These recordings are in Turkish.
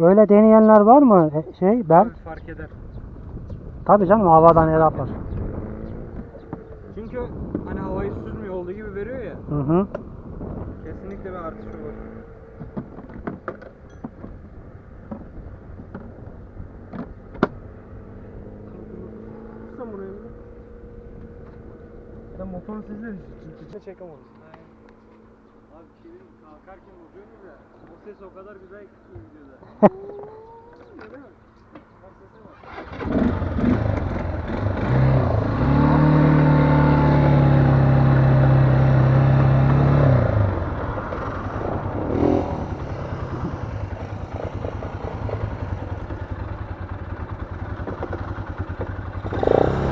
60'lar. Öyle deneyenler var mı? Şey Berk? Fark eder. Tabii canım havadan el yapar. Çünkü hani havayı süzmüyor olduğu gibi veriyor ya. Hı hı. Kesinlikle bir artışı var. Tutsam buraya bir de. Sen motorun sesleri içine çekemeyiz. Abi şey mi? kalkarken vuruyorsunuz ya. Ses o kadar güzel ki videoda.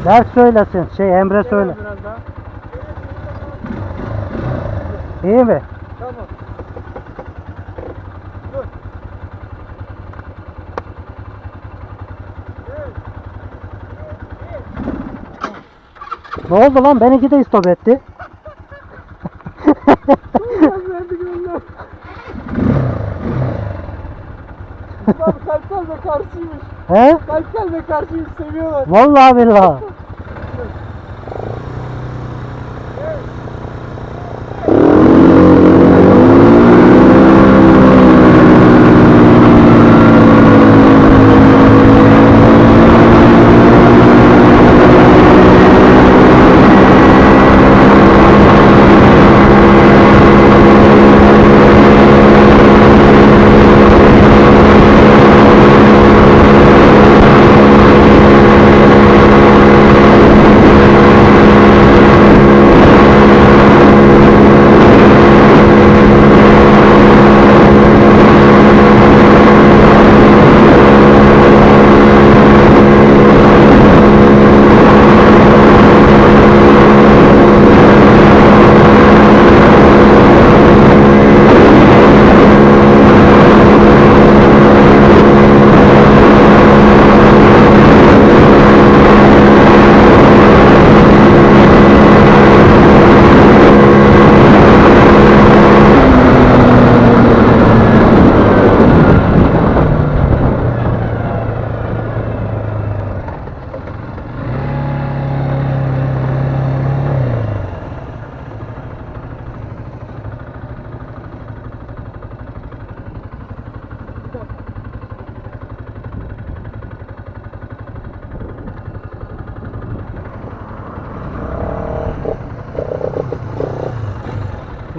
Berk söylesin. Şey Emre söyle. İyi mi? Tamam. Ne oldu lan? Benimki de istop etti. verdi gönder. Abi kalp kalbe karşıymış. He? Kalp kalbe karşıymış seviyorlar. Vallahi billahi.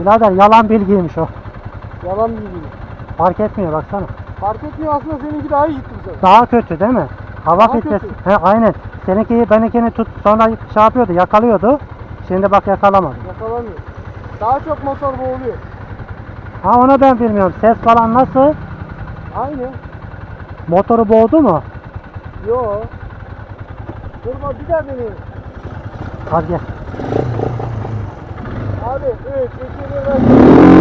Birader yalan bilgiymiş o. Yalan bilgi. Fark etmiyor baksana. Fark etmiyor aslında seninki daha iyi gitti bu sefer. Daha kötü değil mi? Hava Daha filtresi. kötü. He aynen. Seninki benimkini tut sonra şey yapıyordu, yakalıyordu. Şimdi bak yakalamadı. Yakalamıyor. Daha çok motor boğuluyor. Ha onu ben bilmiyorum. Ses falan nasıl? Aynı. Motoru boğdu mu? Yo. Durma bir daha deneyelim. Hadi gel. Abi 3, 2, 1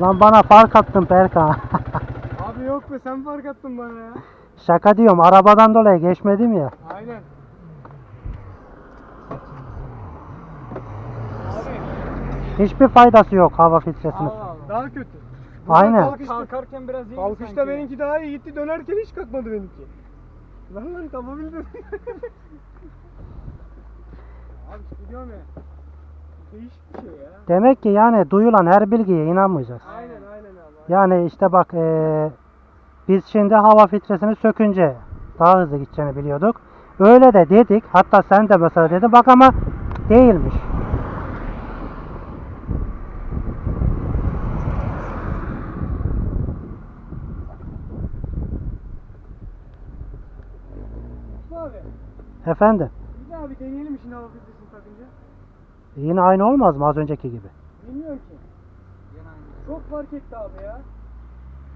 Lan bana fark attın Berkan. Abi yok be sen fark attın bana ya. Şaka diyorum arabadan dolayı geçmedim ya. Aynen. Abi Hiçbir faydası yok hava filtresinin. Allah Allah. Daha kötü. Buradan Aynen. Kalkışta, Kalkarken biraz iyi kalkışta sanki. benimki daha iyi gitti. Dönerken hiç kalkmadı benimki. Lan lan kapabildim. Abi işte diyorum ya. Değişik bir şey ya. Demek ki yani duyulan her bilgiye inanmayacaksın. Aynen aynen abi. Yani işte bak eee, biz şimdi hava filtresini sökünce daha hızlı gideceğini biliyorduk. Öyle de dedik. Hatta sen de mesela dedin bak ama değilmiş. Abi. Efendim Bir daha bir deneyelim şimdi hava filtresini. Yine aynı olmaz mı az önceki gibi? Bilmiyorum ki. Çok fark etti abi ya.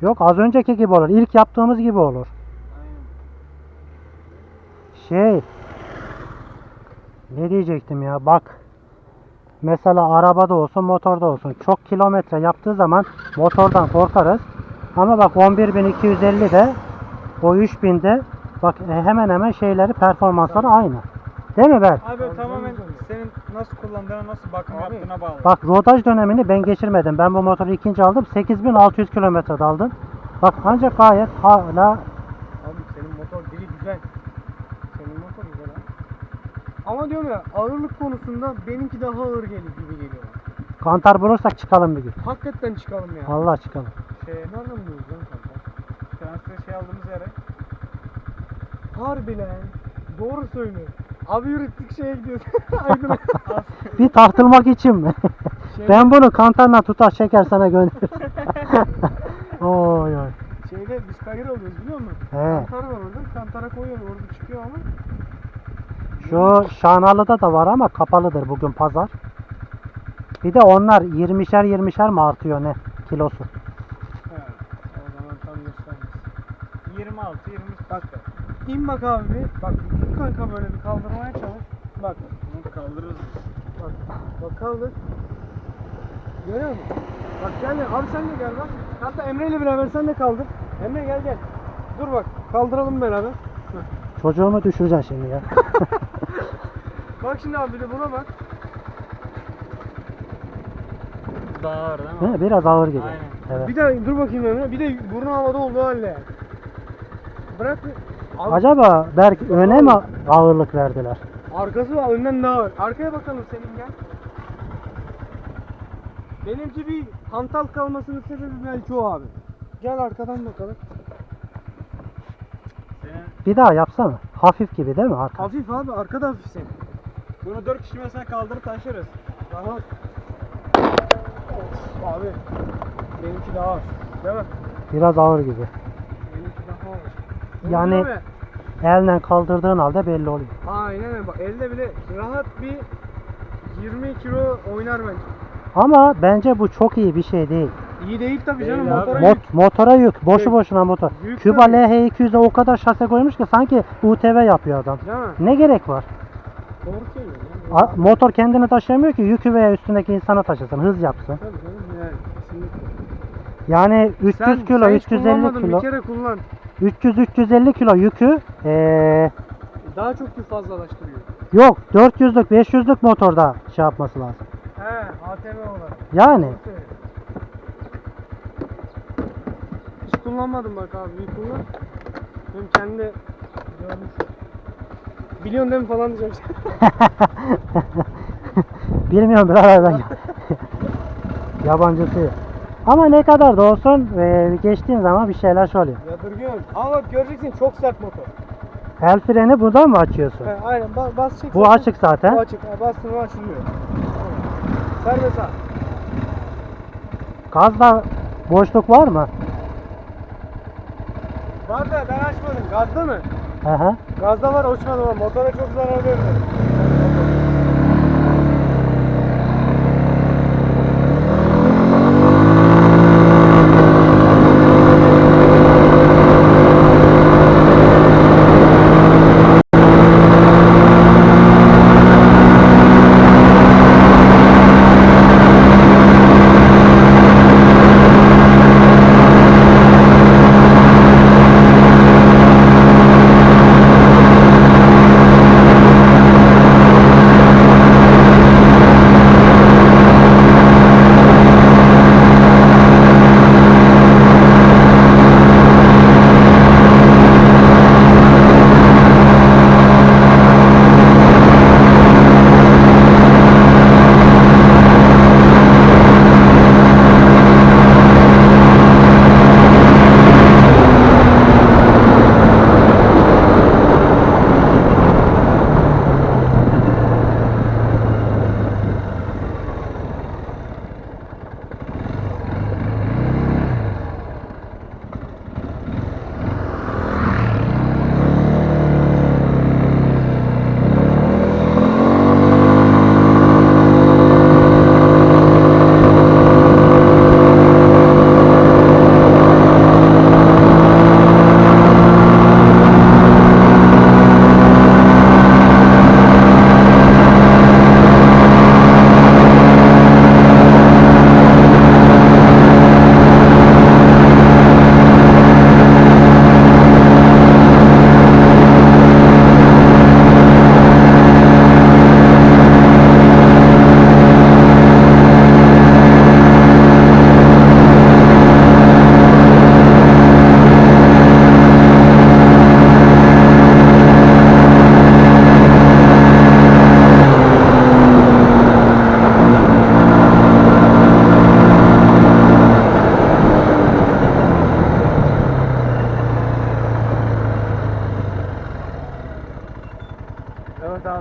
Yok az önceki gibi olur. İlk yaptığımız gibi olur. Aynen. Şey ne diyecektim ya bak mesela arabada olsun motorda olsun çok kilometre yaptığı zaman motordan korkarız ama bak 11.250'de o 3000'de bak e, hemen hemen şeyleri performansları aynı değil mi Berk? Abi tamamen senin nasıl kullandığına, nasıl bakım Abi. yaptığına bağlı. Bak rodaj dönemini ben geçirmedim ben bu motoru ikinci aldım 8600 kilometrede aldım bak ancak gayet hala Abi senin motor dili güzel. Senin motor güzel ha. Ama diyorum ya ağırlık konusunda benimki daha ağır gelir gibi geliyor. kantar bulursak çıkalım bir gün Hakikaten çıkalım ya. vallahi çıkalım Şey, Nereden buluyoruz lan kanka? transfer şey aldığımız yere. Harbi lan. Doğru söylüyor. Abi yürüttük şeye gidiyoruz. Aydın'a. bir tartılmak için mi? Şey- ben bunu kantarla tutar çeker sana gönderirim. oy oy. Şeyde biz kayır alıyoruz biliyor musun? He. Kantar var orada. Kantara koyuyor orada çıkıyor ama. Şu Şanalı'da da var ama kapalıdır bugün pazar. Bir de onlar 20'şer 20'şer mi artıyor ne kilosu? He. O zaman tam göstermez. 26, 20 bak. İn bak abi bir. Bak tut kanka böyle bir kaldırmaya çalış. Bak. Bunu kaldırırız. Bak. Bak kaldır. Görüyor musun? Bak gel gel. Abi sen de gel bak. Hatta Emre ile beraber sen de kaldır. Emre gel gel. Dur bak. Kaldıralım beraber. Çocuğumu düşüreceksin şimdi ya. Bak şimdi abi bir de buna bak. Daha ağır değil mi? He, Biraz ağır gibi. Aynen. Evet. Bir de dur bakayım Emre. Bir de burnu havada olduğu halde. Bırak. Abi, Acaba Berk öne mi ağırlık verdiler? Arkası var önden daha var. Arkaya bakalım senin gel. Benimki bir hantal kalmasının sebebi belki o abi. Gel arkadan bakalım. Bir daha yapsana. Hafif gibi değil mi arka? Hafif abi arkada hafif senin. bunu 4 kişi mesela kaldırıp taşırız. Rahat. Of, abi. Benimki daha ağır. Değil mi? Biraz ağır gibi. Yani- mi? Elle kaldırdığın halde belli oluyor. Aynen öyle. Bak elde bile rahat bir 20 kilo oynar bence. Ama bence bu çok iyi bir şey değil. İyi değil tabii canım. Değil abi. Motora Mot- yük. motora yük. Boşu Yük. boşuna motor. Yük Küba tabii. LH200'e o kadar şase koymuş ki sanki UTV yapıyor adam. Değil mi? Ne gerek var? Doğru söylüyorsun. motor kendini taşıyamıyor ki yükü veya üstündeki insana taşısın, hız yapsın. Tabii canım yani kesinlikle. Yani 300 Sen- kilo, sen hiç 350 kullanmadın, kilo, Bir kere kullan. 300-350 kilo yükü ee, Daha çok yük fazlalaştırıyor. yok 400'lük 500'lük motorda şey yapması lazım. He, ATV olarak. Yani. Hiç kullanmadım bak abi, bir kullan. Benim kendi görmüş. Biliyorsun değil mi falan diyeceğim. bilmiyorum birader ben yabancısı. Ama ne kadar da olsun ee, geçtiğin zaman bir şeyler şey oluyor. Yadırgıyorsun. Ama göreceksin çok sert motor. El freni buradan mı açıyorsun? He, aynen bas, bas çek. Bu açık zaten. Bu açık. Ha, bastın mı açılıyor. Serbest abi. Gazda boşluk var mı? Var da ben açmadım. Gazda mı? Hı hı. Gazda var uçmadı ama motora çok zarar verdi.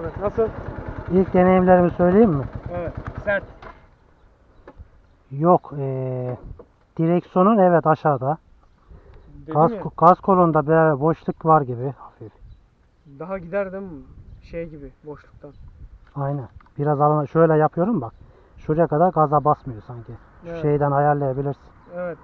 Abi. Nasıl? İlk deneyimlerimi söyleyeyim mi? Evet. Sert. Yok. Ee, direksiyonun evet aşağıda. Dedim Gaz, ya. kolunda bir boşluk var gibi hafif. Daha gider değil mi? Şey gibi boşluktan. Aynen. Biraz alana şöyle yapıyorum bak. Şuraya kadar gaza basmıyor sanki. Şu Evet. şeyden ayarlayabilirsin. Evet.